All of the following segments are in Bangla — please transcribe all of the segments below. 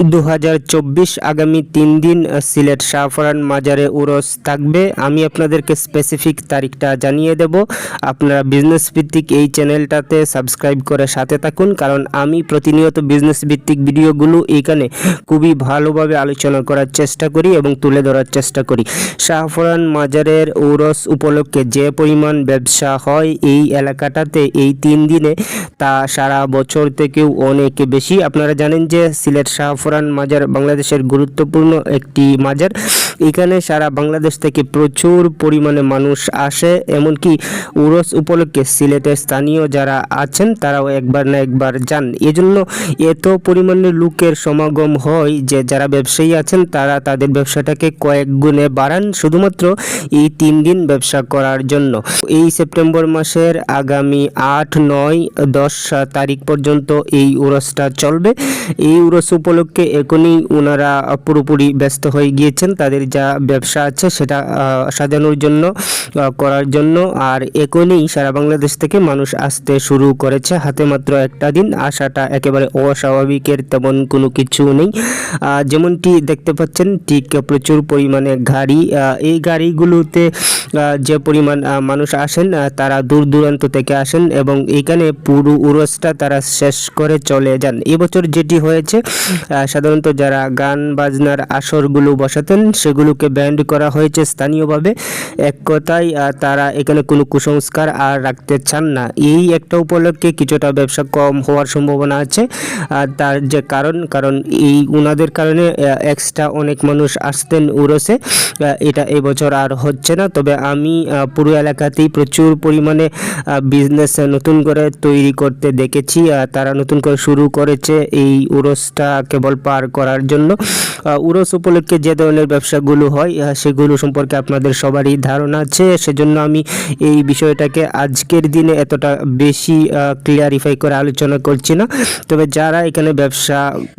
দু হাজার চব্বিশ আগামী তিন দিন সিলেট শাহফরান মাজারে উরস থাকবে। আমি আপনাদেরকে স্পেসিফিক তারিখটা জানিয়ে দেব। আপনারা বিজনেস ভিত্তিক এই চ্যানেলটাতে সাবস্ক্রাইব করে সাথে থাকুন, কারণ আমি প্রতিনিয়ত বিজনেস ভিত্তিক ভিডিওগুলো এখানে খুবই ভালোভাবে আলোচনা করার চেষ্টা করি এবং তুলে ধরার চেষ্টা করি। শাহফরান মাজারের উরস উপলক্ষে যে পরিমাণ ব্যবসা হয় এই এলাকাটাতে এই তিন দিনে তা সারা বছর থেকেও অনেক বেশি। আপনারা জানেন যে সিলেট শাহফরান মাজার বাংলাদেশের গুরুত্বপূর্ণ একটি মাজার। এখানে সারা বাংলাদেশ থেকে প্রচুর পরিমাণে মানুষ আসে, এমনকি উরস উপলক্ষে সিলেটের স্থানীয় যারা আছেন, তারাও একবার না একবার যান। এজন্য এত পরিমাণে লোকের সমাগম হয় যে যারা ব্যবসায়ী আছেন, তারা তাদের ব্যবসাটাকে কয়েক গুণে বাড়ান শুধুমাত্র এই তিন দিন ব্যবসা করার জন্য। এই সেপ্টেম্বর মাসের আগামী আট, নয়, দশ তারিখ পর্যন্ত এই উরসটা চলবে। এই উরস উপলক্ষে এখনই ওনারা পুরোপুরি ব্যস্ত হয়ে গিয়েছেন। তাদের যা ব্যবসা আছে সেটা সাজানোর জন্য করার জন্য। আর এখনই সারা বাংলাদেশ থেকে মানুষ আসতে শুরু করেছে। হাতে মাত্র একটা দিন আসাটা একেবারে অস্বাভাবিকের তেমন কোনো কিছু নেই। যেমনটি দেখতে পাচ্ছেন, ঠিক প্রচুর পরিমাণে গাড়ি এই গাড়িগুলোতে যে পরিমাণ মানুষ আসেন তারা দূর দূরান্ত থেকে আসেন এবং এখানে পুরো উরসটা তারা শেষ করে চলে যান। এবছর যেটি হয়েছে সাধারণত যারা গান বাজনার আসরগুলো বসাতেন, সেগুলোকে ব্যান্ড করা হয়েছে স্থানীয়ভাবে। এক কথায় তারা এখানে কোনো কুসংস্কার আর রাখতে চান না। এই একটা উপলক্ষে কিছুটা ব্যবসা কম হওয়ার সম্ভাবনা আছে। আর তার যে কারণ কারণ এই উনাদের কারণে এক্সট্রা অনেক মানুষ আসতেন উরসে। এটা এবছর আর হচ্ছে না। তবে আমি পুরো এলাকাতেই প্রচুর পরিমাণে বিজনেস নতুন করে তৈরি করতে দেখেছি। তারা নতুন করে শুরু করেছে এই উরসটা কেবল পার করার জন্য। উরস উপলক্ষে যে ধরনের ব্যবসাগুলো হয় সেগুলো সম্পর্কে আপনাদের সবারই ধারণা আছে। সেজন্য আমি এই বিষয়টাকে আজকের দিনে এতটা বেশি ক্লিয়ারিফাই করে আলোচনা করছি না। তবে যারা এখানে ব্যবসা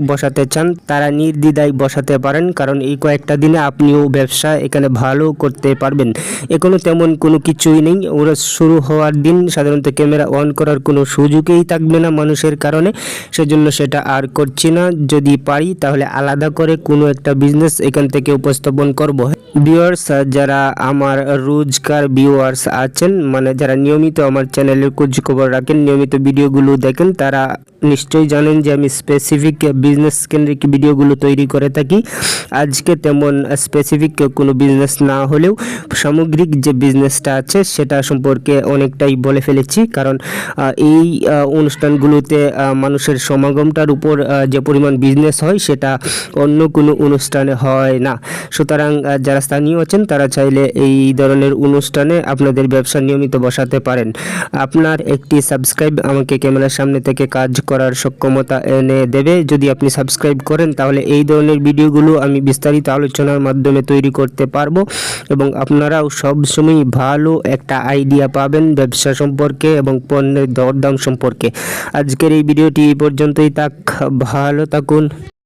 বসাতে চান, তারা নির্দ্বিধায় বসাতে পারেন, কারণ এই কয়েকটা দিনে আপনিও ব্যবসা এখানে ভালো করতে পারবেন। এখনও তেমন কোনো কিছুই নেই। ওরা শুরু হওয়ার দিন সাধারণত ক্যামেরা অন করার কোনো সুযোগই থাকবে না মানুষের কারণে। সেজন্য সেটা আর করছি না। যদি পারি, তাহলে আলাদা করে কোনো একটা বিজনেস এখান থেকে উপস্থাপন করব। ভিউয়ার্স যারা আমার রোজকার ভিউয়ার্স আছেন মানে যারা নিয়মিত আমার চ্যানেলের খোঁজ খবর রাখেন, নিয়মিত ভিডিওগুলো দেখেন, তারা নিশ্চয়ই জানেন যে আমি স্পেসিফিক বিজনেস কেন্দ্রিক ভিডিওগুলো তৈরি করে থাকি। আজকে তেমন স্পেসিফিক কোনো বিজনেস না হলেও সামগ্রিক যে বিজনেসটা আছে, সেটা সম্পর্কে অনেকটাই বলে ফেলেছি। কারণ এই অনুষ্ঠানগুলোতে মানুষের সমাগমটার উপর যে পরিমাণ বিজনেস হয়, সেটা অন্য কোনো অনুষ্ঠানে হয় না। সুতরাং যারা স্থানীয় আছেন, তারা চাইলে এই ধরনের অনুষ্ঠানে আপনাদের ব্যবসা নিয়মিত বসাতে পারেন। আপনার একটি সাবস্ক্রাইব আমাকে ক্যামেরার সামনে থেকে কাজ করার সক্ষমতা এনে দেবে। যদি আপনি সাবস্ক্রাইব করেন, তাহলে এই ধরনের ভিডিওগুলো আমি বিস্তারিত আলোচনার মাধ্যমে তৈরি করতে পারব এবং আপনারাও সবসময় ভালো একটা আইডিয়া পাবেন ব্যবসা সম্পর্কে এবং পণ্যের দরদাম সম্পর্কে। আজকের এই ভিডিওটি এই পর্যন্তই থাক। ভালো থাকুন।